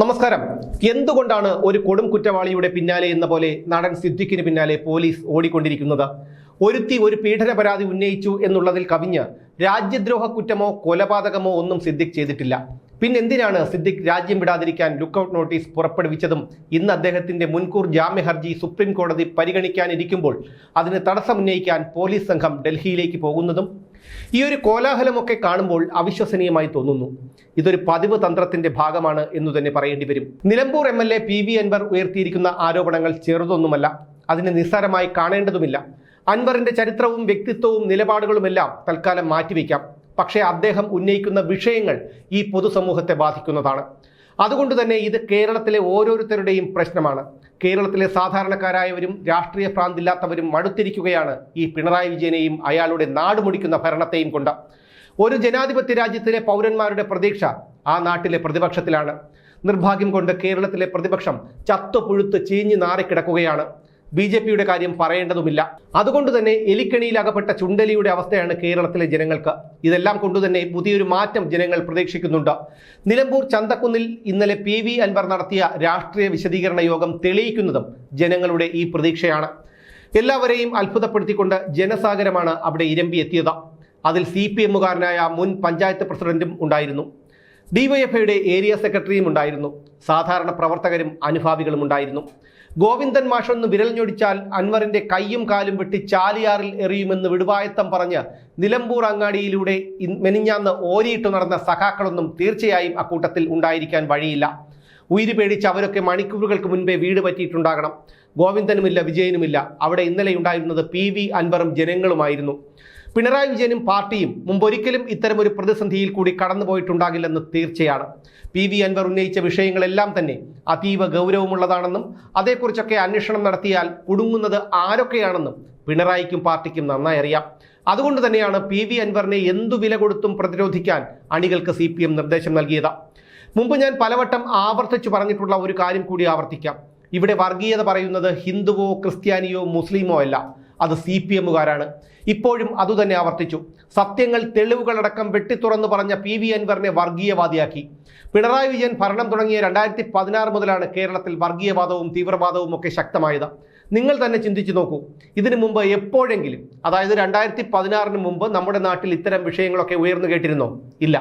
നമസ്കാരം. എന്തുകൊണ്ടാണ് ഒരു കൊടും കുറ്റവാളിയുടെ പിന്നാലെ എന്ന പോലെ നടൻ സിദ്ദിഖിന് പിന്നാലെ പോലീസ് ഓടിക്കൊണ്ടിരിക്കുന്നത്? ഒരുത്തി ഒരു പീഡന പരാതി ഉന്നയിച്ചു എന്നുള്ളതിൽ കവിഞ്ഞ് രാജ്യദ്രോഹ കുറ്റമോ കൊലപാതകമോ ഒന്നും സിദ്ദിഖ് ചെയ്തിട്ടില്ല. പിന്നെന്തിനാണ് സിദ്ദിഖ് രാജ്യം വിടാതിരിക്കാൻ ലുക്കൌട്ട് നോട്ടീസ് പുറപ്പെടുവിച്ചതും ഇന്ന് അദ്ദേഹത്തിന്റെ മുൻകൂർ ജാമ്യ ഹർജി സുപ്രീം കോടതി പരിഗണിക്കാനിരിക്കുമ്പോൾ അതിന് തടസ്സമുന്നയിക്കാൻ പോലീസ് സംഘം ഡൽഹിയിലേക്ക് പോകുന്നതും ഈ ഒരു കോലാഹലമൊക്കെ കാണുമ്പോൾ അവിശ്വസനീയമായി തോന്നുന്നു. ഇതൊരു പതിവ് തന്ത്രത്തിന്റെ ഭാഗമാണ് എന്ന് തന്നെ പറയേണ്ടി വരും. Nilambur M L A P V Anvar ഉയർത്തിയിരിക്കുന്ന ആരോപണങ്ങൾ ചെറുതൊന്നുമല്ല. അതിനെ നിസ്സാരമായി കാണേണ്ടതുമില്ല. അൻവറിന്റെ ചരിത്രവും വ്യക്തിത്വവും നിലപാടുകളുമെല്ലാം തൽക്കാലം മാറ്റിവെക്കാം. പക്ഷേ അദ്ദേഹം ഉന്നയിക്കുന്ന വിഷയങ്ങൾ ഈ പൊതുസമൂഹത്തെ ബാധിക്കുന്നതാണ്. അതുകൊണ്ട് തന്നെ ഇത് കേരളത്തിലെ ഓരോരുത്തരുടെയും പ്രശ്നമാണ്. കേരളത്തിലെ സാധാരണക്കാരായവരും രാഷ്ട്രീയ ഭ്രാന്തില്ലാത്തവരും മടുത്തിരിക്കുകയാണ് ഈ പിണറായി വിജയനെയും അയാളുടെ നാടുമുടിക്കുന്ന ഭരണത്തെയും കൊണ്ട്. ഒരു ജനാധിപത്യ രാജ്യത്തിലെ പൗരന്മാരുടെ പ്രതീക്ഷ ആ നാട്ടിലെ പ്രതിപക്ഷത്തിലാണ്. നിർഭാഗ്യം കൊണ്ട് കേരളത്തിലെ പ്രതിപക്ഷം ചത്തുപുഴുത്ത് ചീഞ്ഞു നാറിക്കിടക്കുകയാണ്. ബി ജെ പിയുടെ കാര്യം പറയേണ്ടതുമില്ല. അതുകൊണ്ട് തന്നെ എലിക്കണിയിലകപ്പെട്ട ചുണ്ടലിയുടെ അവസ്ഥയാണ് കേരളത്തിലെ ജനങ്ങൾക്ക്. ഇതെല്ലാം കൊണ്ടുതന്നെ പുതിയൊരു മാറ്റം ജനങ്ങൾ പ്രതീക്ഷിക്കുന്നുണ്ട്. നിലമ്പൂർ ചന്തക്കുന്നിൽ ഇന്നലെ പി വി അൻവർ നടത്തിയ രാഷ്ട്രീയ വിശദീകരണ യോഗം തെളിയിക്കുന്നതും ജനങ്ങളുടെ ഈ പ്രതീക്ഷയാണ്. എല്ലാവരെയും അത്ഭുതപ്പെടുത്തിക്കൊണ്ട് ജനസാഗരമാണ് അവിടെ ഇരമ്പിയെത്തിയത്. അതിൽ സി പി എമ്മുകാരനായ മുൻ പഞ്ചായത്ത് പ്രസിഡന്റും ഉണ്ടായിരുന്നു. ഡിവൈഎഫ്ഐയുടെ ഏരിയ സെക്രട്ടറിയും ഉണ്ടായിരുന്നു. സാധാരണ പ്രവർത്തകരും അനുഭാവികളും ഉണ്ടായിരുന്നു. ഗോവിന്ദൻ മാഷൊന്ന് വിരൽ ഞൊടിച്ചാൽ അൻവറിന്റെ കൈയും കാലും വെട്ടി ചാലിയാറിൽ എറിയുമെന്ന് വിടുവായത്തം പറഞ്ഞ് നിലമ്പൂർ അങ്ങാടിയിലൂടെ മെനിഞ്ഞാന്ന് ഓരിയിട്ട് നടന്ന സഖാക്കളൊന്നും തീർച്ചയായും അക്കൂട്ടത്തിൽ ഉണ്ടായിരിക്കാൻ വഴിയില്ല. ഉയിര് പേടിച്ച് അവരൊക്കെ മണിക്കൂറുകൾക്ക് മുൻപേ വീട് പറ്റിയിട്ടുണ്ടാകണം. ഗോവിന്ദനുമില്ല വിജയനുമില്ല. അവിടെ ഇന്നലെ ഉണ്ടായിരുന്നത് പി വി അൻവറും ജനങ്ങളുമായിരുന്നു. പിണറായി വിജയനും പാർട്ടിയും മുമ്പൊരിക്കലും ഇത്തരമൊരു പ്രതിസന്ധിയിൽ കൂടി കടന്നുപോയിട്ടുണ്ടാകില്ലെന്ന് തീർച്ചയാണ്. പി വി അൻവർ ഉന്നയിച്ച വിഷയങ്ങളെല്ലാം തന്നെ അതീവ ഗൗരവമുള്ളതാണെന്നും അതേക്കുറിച്ചൊക്കെ അന്വേഷണം നടത്തിയാൽ കുടുങ്ങുന്നത് ആരൊക്കെയാണെന്നും പിണറായിക്കും പാർട്ടിക്കും നന്നായി അറിയാം. അതുകൊണ്ട് തന്നെയാണ് പി വി അൻവറിനെ എന്തു വില കൊടുത്തും പ്രതിരോധിക്കാൻ അണികൾക്ക് സി പി എം നിർദ്ദേശം നൽകിയത്. മുമ്പ് ഞാൻ പലവട്ടം ആവർത്തിച്ചു പറഞ്ഞിട്ടുള്ള ഒരു കാര്യം കൂടി ആവർത്തിക്കാം. ഇവിടെ വർഗീയത പറയുന്നത് ഹിന്ദുവോ ക്രിസ്ത്യാനിയോ മുസ്ലിമോ അല്ല. അത് സി പി എമ്മുകാരാണ്. ഇപ്പോഴും അതുതന്നെ ആവർത്തിച്ചു. സത്യങ്ങൾ തെളിവുകളടക്കം വെട്ടിത്തുറന്നു പറഞ്ഞ പി വി അൻവറിനെ വർഗീയവാദിയാക്കി. പിണറായി വിജയൻ ഭരണം തുടങ്ങിയ രണ്ടായിരത്തി പതിനാറ് മുതലാണ് കേരളത്തിൽ വർഗീയവാദവും തീവ്രവാദവും ഒക്കെ ശക്തമായത്. നിങ്ങൾ തന്നെ ചിന്തിച്ചു നോക്കൂ. ഇതിനു മുമ്പ് എപ്പോഴെങ്കിലും അതായത് രണ്ടായിരത്തി പതിനാറിന് മുമ്പ് നമ്മുടെ നാട്ടിൽ ഇത്തരം വിഷയങ്ങളൊക്കെ ഉയർന്നു കേട്ടിരുന്നോ? ഇല്ല.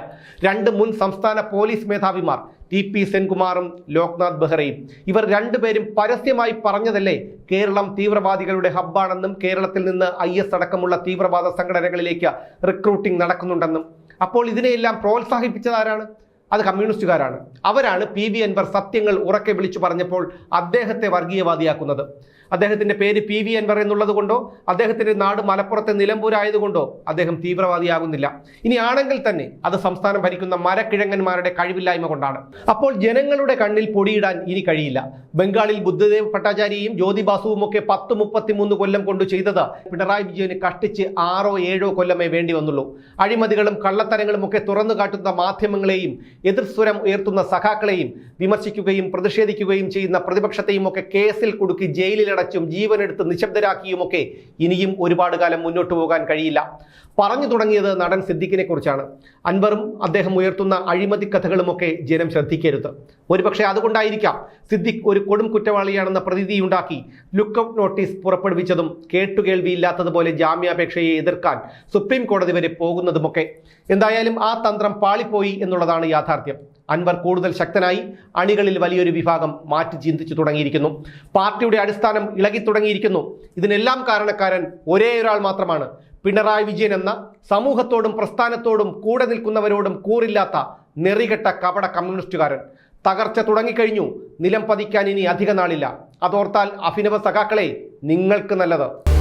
രണ്ട് മുൻ സംസ്ഥാന പോലീസ് മേധാവിമാർ ടി പി സെൻകുമാറും ലോക്നാഥ് ബെഹ്റയും. ഇവർ രണ്ടുപേരും പരസ്യമായി പറഞ്ഞതല്ലേ? കേരളം തീവ്രവാദികളുടെ ഹബ്ബാണെന്നും കേരളത്തിൽ നിന്ന് ഐ എസ് അടക്കമുള്ള തീവ്രവാദ സംഘടനകളിലേക്ക് റിക്രൂട്ടിംഗ് നടക്കുന്നുണ്ടെന്നും. അപ്പോൾ ഇതിനെയെല്ലാം പ്രോത്സാഹിപ്പിച്ചതാരാണ്? അത് കമ്മ്യൂണിസ്റ്റുകാരാണ്. അവരാണ് പി വി അൻവർ സത്യങ്ങൾ ഉറക്കെ വിളിച്ചു പറഞ്ഞപ്പോൾ അദ്ദേഹത്തെ വർഗീയവാദിയാക്കുന്നത്. അദ്ദേഹത്തിന്റെ പേര് പി വി അൻവർ എന്നുള്ളത് കൊണ്ടോ അദ്ദേഹത്തിന്റെ നാട് മലപ്പുറത്തെ നിലമ്പൂരായതുകൊണ്ടോ അദ്ദേഹം തീവ്രവാദിയാകുന്നില്ല. ഇനി ആണെങ്കിൽ തന്നെ അത് സംസ്ഥാനം ഭരിക്കുന്ന മരക്കിഴങ്ങന്മാരുടെ കഴിവില്ലായ്മ കൊണ്ടാണ്. അപ്പോൾ ജനങ്ങളുടെ കണ്ണിൽ പൊടിയിടാൻ ഇനി കഴിയില്ല. ബംഗാളിൽ ബുദ്ധദേവ് ഭട്ടാചാര്യയും ജ്യോതിബാസുവും ഒക്കെ പത്ത് മുപ്പത്തിമൂന്ന് കൊല്ലം കൊണ്ട് ചെയ്തത് പിണറായി വിജയന് കഷ്ടിച്ച് ആറോ ഏഴോ കൊല്ലമേ വേണ്ടി വന്നുള്ളൂ. അഴിമതികളും കള്ളത്തരങ്ങളും ഒക്കെ തുറന്നു കാട്ടുന്ന മാധ്യമങ്ങളെയും എതിർസ്വരം ഉയർത്തുന്ന സഖാക്കളെയും വിമർശിക്കുകയും പ്രതിഷേധിക്കുകയും ചെയ്യുന്ന പ്രതിപക്ഷത്തെയും ഒക്കെ കേസിൽ കുടുക്കി ജയിലിലടച്ചും ജീവനെടുത്ത് നിശബ്ദരാക്കിയുമൊക്കെ ഇനിയും ഒരുപാട് കാലം മുന്നോട്ട് പോകാൻ കഴിയില്ല. പറഞ്ഞു തുടങ്ങിയത് നടൻ സിദ്ദിഖിനെ കുറിച്ചാണ്. അൻവറും അദ്ദേഹം ഉയർത്തുന്ന അഴിമതി കഥകളുമൊക്കെ ജനം ശ്രദ്ധിക്കരുത്. ഒരുപക്ഷെ അതുകൊണ്ടായിരിക്കാം സിദ്ദിഖ് ഒരു കൊടും കുറ്റവാളിയാണെന്ന പ്രതീതിയുണ്ടാക്കി ലുക്കൌട്ട് നോട്ടീസ് പുറപ്പെടുവിച്ചതും കേട്ടുകേൾവിയില്ലാത്തതുപോലെ ജാമ്യാപേക്ഷയെ എതിർക്കാൻ സുപ്രീം കോടതി വരെ പോകുന്നതുമൊക്കെ. എന്തായാലും ആ തന്ത്രം പാളിപ്പോയി എന്നുള്ളതാണ് യാഥാർത്ഥ്യം. അൻവർ കൂടുതൽ ശക്തനായി അണികളിൽ വലിയൊരു വിഭാഗം മാറ്റി ചിന്തിച്ചു തുടങ്ങിയിരിക്കുന്നു. പാർട്ടിയുടെ അടിസ്ഥാനം ഇളകി തുടങ്ങിയിരിക്കുന്നു. ഇതിനെല്ലാം കാരണക്കാരൻ ഒരേ ഒരാൾ മാത്രമാണ്. പിണറായി വിജയൻ എന്ന സമൂഹത്തോടും പ്രസ്ഥാനത്തോടും കൂടെ നിൽക്കുന്നവരോടും കൂറില്ലാത്ത നെറികെട്ട കപട കമ്മ്യൂണിസ്റ്റുകാരൻ. തകർച്ച തുടങ്ങിക്കഴിഞ്ഞു. നിലം പതിക്കാൻ ഇനി അധിക നാളില്ല. അതോർത്താൽ അഭിനവ സഖാക്കളെ നിങ്ങൾക്ക് നല്ലത്.